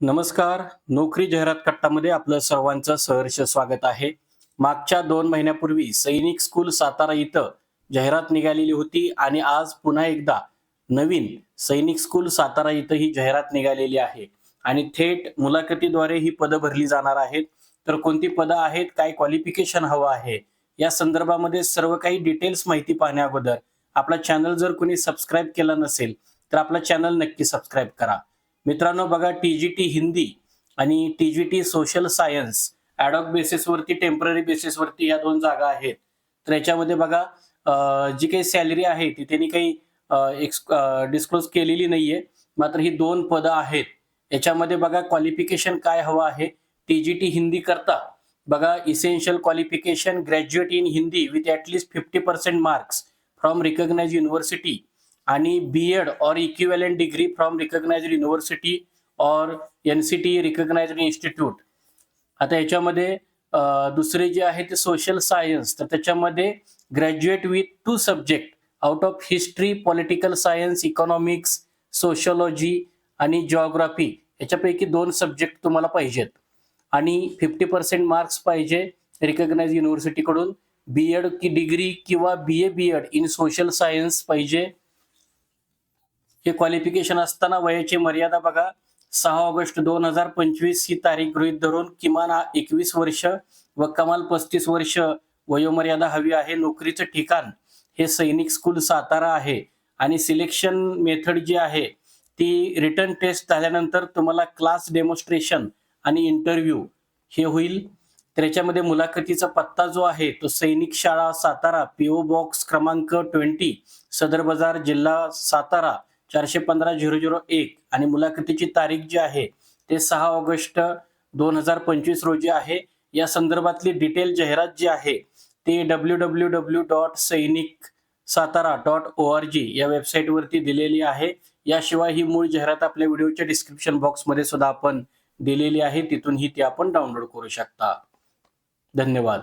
नमस्कार. नोकरी जाहिरात कट्टामध्ये आपलं सर्वांचं सहर्ष स्वागत आहे. मागच्या दोन महिन्यापूर्वी सैनिक स्कूल सातारा इथं जाहिरात निघालेली होती आणि आज पुन्हा एकदा नवीन सैनिक स्कूल सातारा इथं ही जाहिरात निघालेली आहे. आणि थेट मुलाखतीद्वारे ही पदं भरली जाणार आहेत. तर कोणती पदं आहेत काय क्वालिफिकेशन हवं आहे या संदर्भामध्ये सर्व काही डिटेल्स माहिती पाहण्या अगोदर आपला चॅनल जर कोणी सबस्क्राईब केला नसेल तर आपला चॅनल नक्की सबस्क्राईब करा. मित्रांनो बघा टी जी टी हिंदी आणि T G T social science ad hoc बेसिसवरती temporary बेसिसवरती या दोन जागा आहेत. तर याच्यामध्ये बघा जी काही सॅलरी आहे ती त्यांनी काही एक्स डिस्क्लोज केलेली नाहीये. मात्र ही दोन पदं आहेत. याच्यामध्ये बघा क्वालिफिकेशन काय हवं आहे? टी जी टी हिंदी करता. बघा essential qualification graduate in Hindi with at least fifty percent marks from recognise university आणि B Ed or equivalent degree from recognised university or N C T recognised institute आता याच्यामध्ये दुसरे जे आहे ते social science तर त्याच्यामध्ये graduate with two subject out of history political science economics sociology आणि जॉग्राफी याच्यापैकी दोन सब्जेक्ट तुम्हाला पाहिजेत. आणि फिफ्टी पर्सेंट मार्क्स पाहिजे रिकग्नाइज युनिव्हर्सिटीकडून बी एड की डिग्री किंवा B A B Ed in social science पाहिजे. हे क्वालिफिकेशन असताना वयाची मर्यादा बघा. सहा ऑगस्ट दोन हजार पंचवीस ही तारीख गृहित धरून किमान एकवीस वर्ष व कमाल पस्तीस वर्ष वयोमर्यादा हवी आहे. नोकरीचं ठिकाण हे सैनिक स्कूल सातारा आहे आणि सिलेक्शन मेथड जी आहे ती रिटर्न टेस्ट झाल्यानंतर तुम्हाला क्लास डेमॉन्स्ट्रेशन आणि इंटरव्ह्यू हे होईल. त्याच्यामध्ये मुलाखतीचा पत्ता जो आहे तो सैनिक शाळा सातारा पीओ बॉक्स क्रमांक ट्वेंटी सदर बाजार जिल्हा सातारा. चारशे पंधरा झिरो झिरो एक आणि मुलाखतीची तारीख जी आहे ते सहा ऑगस्ट दोन हजार पंचवीस रोजी आहे. या संदर्भातली डिटेल जाहिरात जी आहे ती W W W dot Sainik Satara dot O R G या वेबसाईटवरती दिलेली आहे. याशिवाय ही मूळ जाहिरात आपल्या व्हिडिओच्या डिस्क्रिप्शन बॉक्समध्ये सुद्धा आपण दिलेली आहे. तिथून ही ती आपण डाउनलोड करू शकता. धन्यवाद.